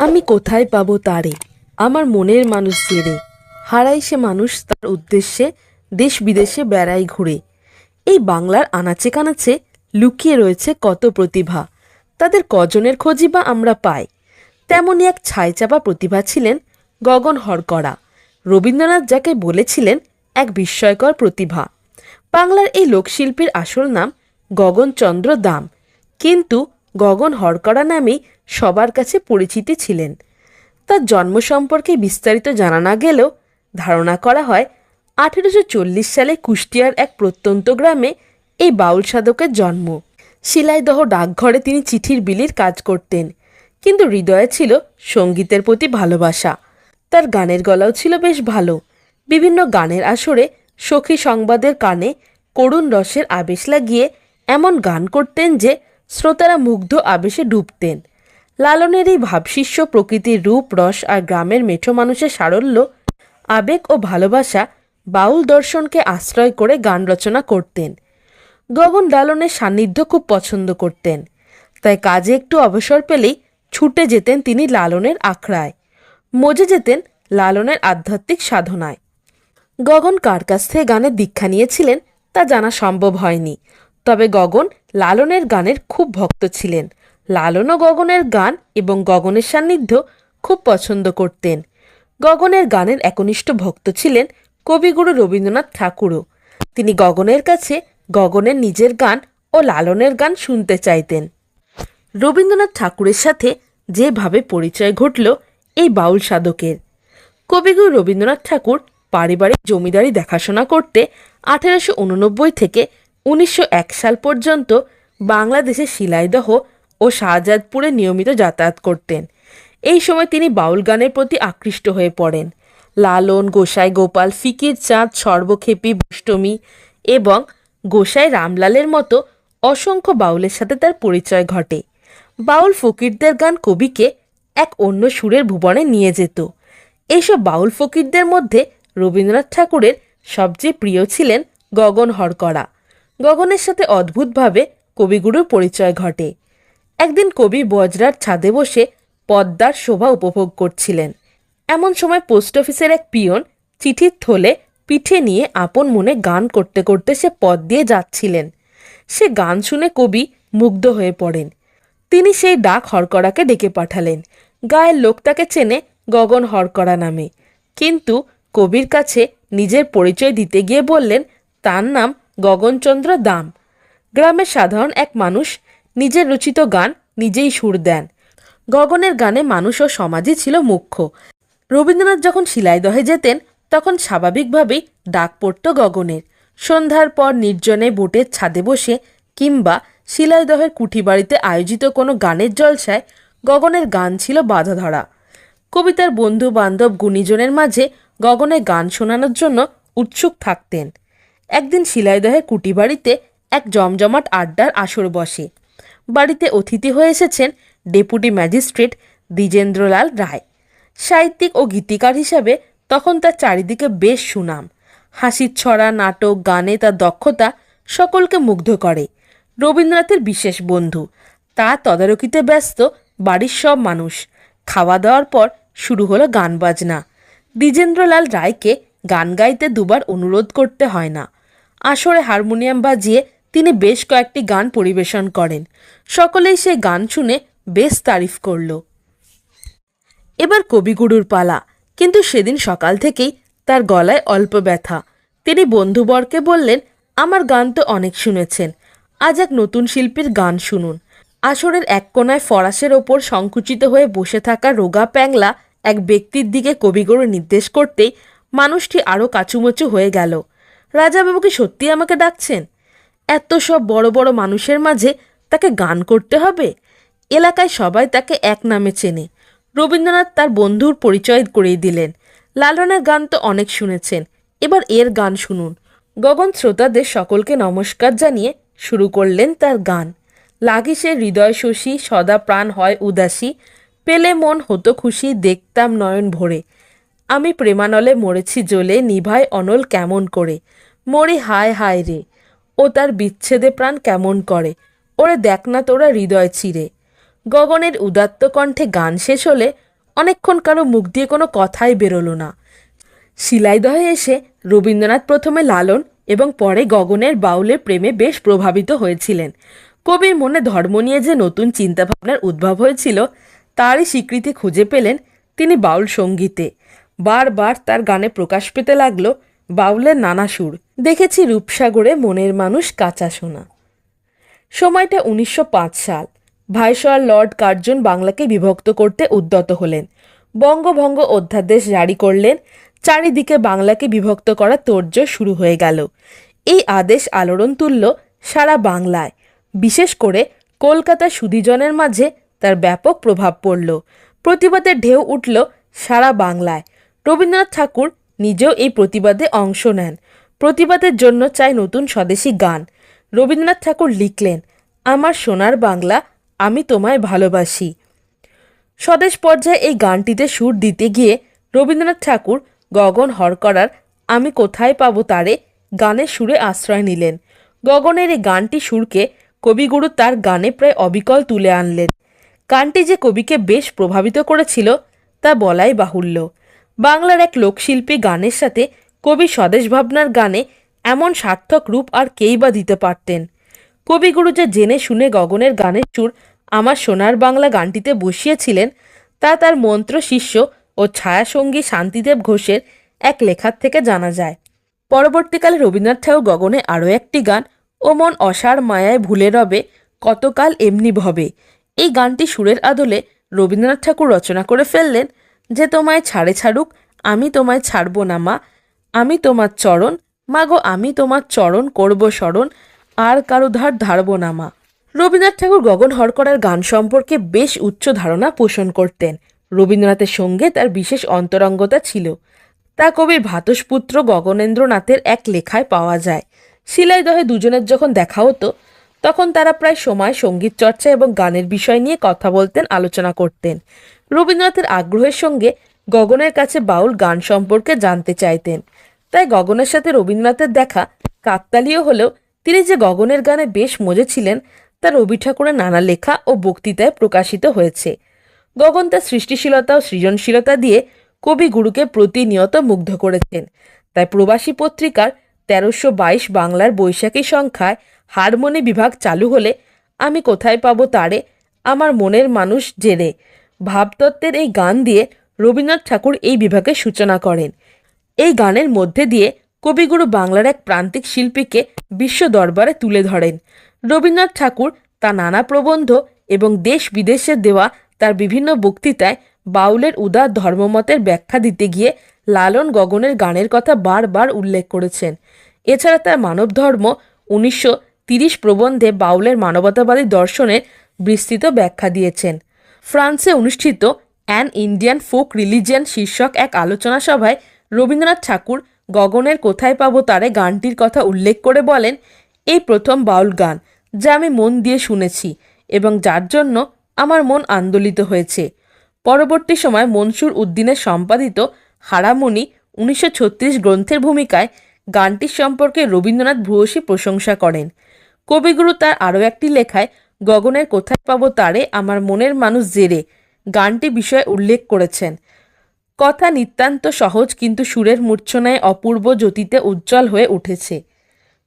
আমি কোথায় পাবো তারে? আমার মনের মানুষ জেরে হারাই সে মানুষ তার উদ্দেশ্যে দেশ বিদেশে বেড়াই ঘুরে। এই বাংলার আনাচে কানাচে লুকিয়ে রয়েছে কত প্রতিভা। তাদের কজনের খোঁজই বা আমরা পাই। তেমনই এক ছাইচাপা প্রতিভা ছিলেন গগন হরকরা। রবীন্দ্রনাথ যাকে বলেছিলেন এক বিস্ময়কর প্রতিভা। বাংলার এই লোকশিল্পীর আসল নাম গগনচন্দ্র দাম। কিন্তু গগন হরকরা নামেই সবার কাছে পরিচিতি ছিলেন। তার জন্ম সম্পর্কে বিস্তারিত জানা না গেলেও ধারণা করা হয়, আঠেরোশো চল্লিশ সালে কুষ্টিয়ার এক প্রত্যন্ত গ্রামে এই বাউল সাধকের জন্ম। শিলাইদহ ডাকঘরে তিনি চিঠির বিলির কাজ করতেন, কিন্তু হৃদয়ে ছিল সঙ্গীতের প্রতি ভালোবাসা। তার গানের গলাও ছিল বেশ ভালো। বিভিন্ন গানের আসরে সখী সংবাদের কানে করুণ রসের আবেশ লাগিয়ে এমন গান করতেন যে শ্রোতারা মুগ্ধ আবেশে ডুবতেন। লালনের এই ভাবশিষ্য প্রকৃতির রূপ, রস আর গ্রামের মেঠো মানুষের সারল্য, আবেগ ও ভালোবাসা বাউল দর্শনকে আশ্রয় করে গান রচনা করতেন। গগন লালনের সান্নিধ্য খুব পছন্দ করতেন। তাই কাজে একটু অবসর পেলেই ছুটে যেতেন তিনি লালনের আখড়ায়। মজে যেতেন লালনের আধ্যাত্মিক সাধনায়। গগন কার কাছ থেকে গানের দীক্ষা নিয়েছিলেন তা জানা সম্ভব হয়নি। তবে গগন লালনের গানের খুব ভক্ত ছিলেন। লালনও গগনের গান এবং গগনের সান্নিধ্য খুব পছন্দ করতেন। গগনের গানের একনিষ্ঠ ভক্ত ছিলেন কবিগুরু রবীন্দ্রনাথ ঠাকুরও। তিনি গগনের কাছে গগনের নিজের গান ও লালনের গান শুনতে চাইতেন। রবীন্দ্রনাথ ঠাকুরের সাথে যেভাবে পরিচয় ঘটল, এই বাউল সাধকের। কবিগুরু রবীন্দ্রনাথ ঠাকুর পারিবারিক জমিদারি দেখাশোনা করতে আঠেরোশো উননব্বই থেকে উনিশশো এক সাল পর্যন্ত বাংলাদেশের শিলাইদহ ও শাহজাদপুরে নিয়মিত যাতায়াত করতেন। এই সময় তিনি বাউল গানের প্রতি আকৃষ্ট হয়ে পড়েন। লালন, গোসাই, গোপাল, ফিকির, চাঁদ, সর্বক্ষেপী বৈষ্টমী এবং গোসাই রামলালের মতো অসংখ্য বাউলের সাথে তার পরিচয় ঘটে। বাউল ফকিরদের গান কবিকে এক অন্য সুরের ভুবনে নিয়ে যেত। এইসব বাউল ফকিরদের মধ্যে রবীন্দ্রনাথ ঠাকুরের সবচেয়ে প্রিয় ছিলেন গগন হরকরা। গগনের সাথে অদ্ভুতভাবে কবিগুরুর পরিচয় ঘটে। একদিন কবি বজরার ছাদে বসে পদ্মার শোভা উপভোগ করছিলেন। এমন সময় পোস্ট অফিসের এক পিয়ন চিঠির থলে পিঠে নিয়ে আপন মনে গান করতে করতে সে পথ দিয়ে যাচ্ছিলেন। সে গান শুনে কবি মুগ্ধ হয়ে পড়েন। তিনি সেই ডাক হরকরাকে ডেকে পাঠালেন। গায়ের লোক তাকে চেনে গগন হরকরা নামে। কিন্তু কবির কাছে নিজের পরিচয় দিতে গিয়ে বললেন, তার নাম গগনচন্দ্র দাম। গ্রামের সাধারণ এক মানুষ নিজের রচিত গান নিজেই সুর দেন। গগনের গানে মানুষ ও সমাজই ছিল মুখ্য। রবীন্দ্রনাথ যখন শিলাইদহে যেতেন, তখন স্বাভাবিকভাবেই ডাক পড়ত গগনের। সন্ধ্যার পর নির্জনে বোটের ছাদে বসে কিংবা শিলাইদহের কুঠিবাড়িতে আয়োজিত কোনো গানের জলসায় গগনের গান ছিল বাধা ধরা কবিতার বন্ধু বান্ধব গুণীজনের মাঝে গগনে গান শোনানোর জন্য উৎসুক থাকতেন। একদিন শিলাইদহের কুটিবাড়িতে এক জমজমাট আড্ডার আসর বসে। বাড়িতে অতিথি হয়ে এসেছেন ডেপুটি ম্যাজিস্ট্রেট দ্বিজেন্দ্রলাল রায়। সাহিত্যিক ও গীতিকার হিসাবে তখন তার চারিদিকে বেশ সুনাম। হাসির ছড়া, নাটক, গানে তার দক্ষতা সকলকে মুগ্ধ করে। রবীন্দ্রনাথের বিশেষ বন্ধু। তা তদারকিতে ব্যস্ত বাড়ির সব মানুষ। খাওয়া দাওয়ার পর শুরু হলো গান বাজনা। দ্বিজেন্দ্রলাল রায়কে গান গাইতে দুবার অনুরোধ করতে হয় না। আসরে হারমোনিয়াম বাজিয়ে তিনি বেশ কয়েকটি গান পরিবেশন করেন। সকলেই সেই গান শুনে বেশ তারিফ করল। এবার কবিগুরুর পালা। কিন্তু সেদিন সকাল থেকেই তার গলায় অল্প ব্যথা। তিনি বন্ধুবরকে বললেন, আমার গান তো অনেক শুনেছেন। আজ এক নতুন শিল্পীর গান শুনুন। আসরের এক কোনায় ফরাসের ওপর সংকুচিত হয়ে বসে থাকা রোগা প্যাংলা এক ব্যক্তির দিকে কবিগুরু নির্দেশ করতেই মানুষটি আরও কাচুমচু হয়ে গেল। রাজাবাবু কি সত্যি আমাকে ডাকছেন? এত সব বড় বড় মানুষের মাঝে তাকে গান করতে হবে? এলাকায় সবাই তাকে এক নামে চেনে। রবীন্দ্রনাথ তার বন্ধুর পরিচয় করিয়ে দিলেন। লালনের গান তো অনেক শুনেছেন। এবার এর গান শুনুন। গগন শ্রোতাদের সকলকে নমস্কার জানিয়ে শুরু করলেন তার গান। লাগি সে হৃদয় শশী, সদা প্রাণ হয় উদাসী। পেলে মন হতো খুশি, দেখতাম নয়ন ভরে। আমি প্রেমানলে মরেছি জ্বলে নিভায় অনল কেমন করে? মরি হায় হায় রে, ও তার বিচ্ছেদে প্রাণ কেমন করে? ওরে দেখ না তোরা হৃদয় চিরে গগনের উদাত্ত কণ্ঠে গান শেষ হলে অনেকক্ষণ কারও মুখ দিয়ে কোনো কথাই বেরোলো না। শিলাইদহে এসে রবীন্দ্রনাথ প্রথমে লালন এবং পরে গগনের বাউলের প্রেমে বেশ প্রভাবিত হয়েছিলেন। কবির মনে ধর্ম নিয়ে যে নতুন চিন্তাভাবনার উদ্ভব হয়েছিল, তারই স্বীকৃতি খুঁজে পেলেন তিনি বাউল সঙ্গীতে। বারবার তার গানে প্রকাশ পেতে লাগল বাউলের নানা সুর। দেখেছি রূপসাগরে মনের মানুষ কাঁচা শোনা সময়টা উনিশশো পাঁচ সাল। ভাইসরয় লর্ড কার্জন বাংলাকে বিভক্ত করতে উদ্যত হলেন। বঙ্গভঙ্গ অধ্যাদেশ জারি করলেন। চারিদিকে বাংলাকে বিভক্ত করা তোড়জোড় শুরু হয়ে গেল। এই আদেশ আলোড়ন তুলল সারা বাংলায়। বিশেষ করে কলকাতার সুধীজনের মাঝে তার ব্যাপক প্রভাব পড়ল। প্রতিবাদের ঢেউ উঠল সারা বাংলায়। রবীন্দ্রনাথ ঠাকুর নিজেও এই প্রতিবাদে অংশ নেন। প্রতিবাদের জন্য চাই নতুন স্বদেশী গান। রবীন্দ্রনাথ ঠাকুর লিখলেন, আমার সোনার বাংলা, আমি তোমায় ভালোবাসি। স্বদেশ পর্যায়ে এই গানটিতে সুর দিতে গিয়ে রবীন্দ্রনাথ ঠাকুর গগন হরকরার আমি কোথায় পাবো তারে গানের সুরে আশ্রয় নিলেন। গগনের এই গানটি সুরকে কবিগুরু তার গানে প্রায় অবিকল তুলে আনলেন। গানটি যে কবিকে বেশ প্রভাবিত করেছিল, তা বলাই বাহুল্য। বাংলার এক লোকশিল্পী গানের সাথে কবি স্বদেশ ভাবনার গানে এমন সার্থক রূপ আর কেই বা দিতে পারতেন। কবিগুরু যে জেনে শুনে গগনের গানের সুর আমার সোনার বাংলা গানটিতে বসিয়েছিলেন, তা তার মন্ত্র, শিষ্য ও ছায়াসঙ্গী শান্তিদেব ঘোষের এক লেখার থেকে জানা যায়। পরবর্তীকালে রবীন্দ্রনাথ ঠাকুর গগনে আরও একটি গান, ও মন অসার মায়ায় ভুলে রবে, কতকাল এমনি ভবে। এই গানটি সুরের আদলে রবীন্দ্রনাথ ঠাকুর রচনা করে ফেললেন যে তোমায় ছাড়ে ছাড়ুক, আমি তোমায় ছাড়ব না, মা। আমি তোমার চরণ, মাগো, আমি তোমার চরণ করব স্মরণ আর কারও ধার ধারব না, মা। রবীন্দ্রনাথ ঠাকুর গগন হরকরার গান সম্পর্কে বেশ উচ্চ ধারণা পোষণ করতেন। রবীন্দ্রনাথের সঙ্গে তার বিশেষ অন্তরঙ্গতা ছিল। তা কবির ভাতসপুত্র গগনেন্দ্রনাথের এক লেখায় পাওয়া যায়। শিলাইদহে দুজনের যখন দেখা হতো তখন তারা প্রায় সময় সংগীত চর্চা এবং গানের বিষয় নিয়ে কথা বলতেন, আলোচনা করতেন। রবীন্দ্রনাথের আগ্রহের সঙ্গে গগনের কাছে বাউল গান সম্পর্কে জানতে চাইতেন। তাই গগনের সাথে রবীন্দ্রনাথের দেখা কাকতালীয় হলেও তিনি যে গগনের গানে বেশ মজে ছিলেন, তা রবি ঠাকুরের নানা লেখা ও বক্তৃতায় প্রকাশিত হয়েছে। গগন তার সৃষ্টিশীলতা ও সৃজনশীলতা দিয়ে কবি গুরুকে প্রতিনিয়ত মুগ্ধ করেছেন। তাই প্রবাসী পত্রিকার তেরোশো বাইশ বাংলার বৈশাখী সংখ্যায় হারমোনি বিভাগ চালু হলে আমি কোথায় পাবো তারে? আমার মনের মানুষ জেনে। ভাবতত্ত্বের এই গান দিয়ে রবীন্দ্রনাথ ঠাকুর এই বিভাগের সূচনা করেন। এই গানের মধ্যে দিয়ে কবিগুরু বাংলার এক প্রান্তিক শিল্পীকে বিশ্ব দরবারে তুলে ধরেন। রবীন্দ্রনাথ ঠাকুর তা নানা প্রবন্ধ এবং দেশ বিদেশে দেওয়া তার বিভিন্ন বক্তৃতায় বাউলের উদার ধর্মমতের ব্যাখ্যা দিতে গিয়ে লালন গগনের গানের কথা বারবার উল্লেখ করেছেন। এছাড়া তার মানব ধর্ম উনিশশো তিরিশ প্রবন্ধে বাউলের মানবতাবাদী দর্শনের বিস্তৃত ব্যাখ্যা দিয়েছেন। ফ্রান্সে অনুষ্ঠিত অ্যান ইন্ডিয়ান ফোক রিলিজিয়ান শীর্ষক এক আলোচনা সভায় রবীন্দ্রনাথ ঠাকুর গগনের কোথায় পাবো তারে গানটির কথা উল্লেখ করে বলেন, এই প্রথম বাউল গান যা আমি মন দিয়ে শুনেছি এবং যার জন্য আমার মন আন্দোলিত হয়েছে। পরবর্তী সময় মনসুর উদ্দিনের সম্পাদিত হারামণি উনিশশো গ্রন্থের ভূমিকায় গানটির সম্পর্কে রবীন্দ্রনাথ ভূয়সী প্রশংসা করেন। কবিগুরু তার আরও একটি লেখায়, গগনের কোথায় পাবো তারে, আমার মনের মানুষ জেরে গানটি বিষয়ে উল্লেখ করেছেন। কথা নিতান্ত সহজ কিন্তু সুরের মূর্ছনায় অপূর্ব জ্যোতিতে উজ্জ্বল হয়ে উঠেছে।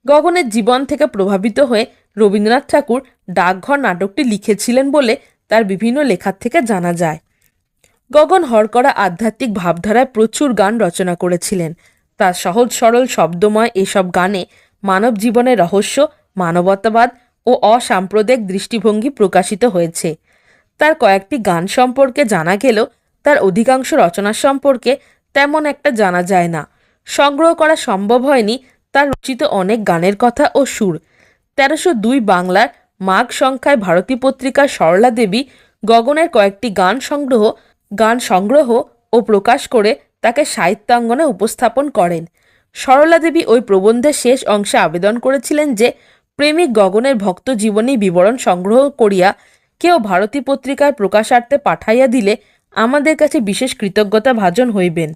গগনের জীবন থেকে প্রভাবিত হয়ে রবীন্দ্রনাথ ঠাকুর ডাকঘর নাটকটি লিখেছিলেন বলে তার বিভিন্ন লেখার থেকে জানা যায়। গগন হরকরা আধ্যাত্মিক ভাবধারায় প্রচুর গান রচনা করেছিলেন। তার সহজ সরল শব্দময় এসব গানে মানব জীবনের রহস্য, মানবতাবাদ ও অসাম্প্রদায়িক দৃষ্টিভঙ্গি প্রকাশিত হয়েছে। তার কয়েকটি গান সম্পর্কে জানা গেলেও তার অধিকাংশ রচনা সম্পর্কে তেমন একটা জানা যায় না। সংগ্রহ করা সম্ভব হয়নি তার রচিত অনেক গানের কথা ও সুর। তেরোশো দুই বাংলার মাঘ সংখ্যায় ভারতী পত্রিকার সরলা দেবী গগনের কয়েকটি গান সংগ্রহ গান সংগ্রহ ও প্রকাশ করে তাকে সাহিত্যাঙ্গনে উপস্থাপন করেন। সরলা দেবী ওই প্রবন্ধের শেষ অংশে আবেদন করেছিলেন যে, প্রেমিক গগনের ভক্ত জীবনী বিবরণ সংগ্রহ করিয়া কেউ ভারতী পত্রিকার প্রকাশার্থে পাঠাইয়া দিলে আমাদের কাছে বিশেষ কৃতজ্ঞতা ভাজন হইবেন।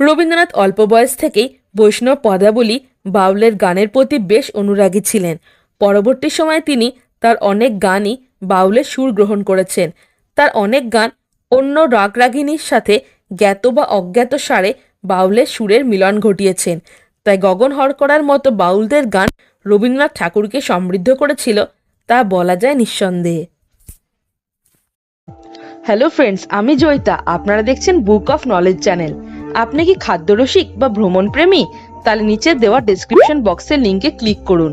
রবীন্দ্রনাথ অল্প বয়স থেকেই বৈষ্ণব পদাবলী বাউলের গানের প্রতি বেশ অনুরাগী ছিলেন। পরবর্তী সময়ে তিনি তার অনেক গানই বাউলের সুর গ্রহণ করেছেন। তার অনেক গান অন্য রাগরাগিনীর সাথে জ্ঞাত বা অজ্ঞাত সারে বাউলের সুরের মিলন ঘটিয়েছেন। তাই গগন হর করার মতো বাউলদের গান রবীন্দ্রনাথ ঠাকুরকে সমৃদ্ধ করেছিল, তা বলা যায় নিঃসন্দেহে। হ্যালো ফ্রেন্ডস আমি জয়িতা। আপনারা দেখছেন বুক অফ নলেজ চ্যানেল আপনি কি খাদ্যরসিক বা ভ্রমণ প্রেমী তাহলে নিচে দেওয়া ডেসক্রিপশন বক্সের লিঙ্কে ক্লিক করুন।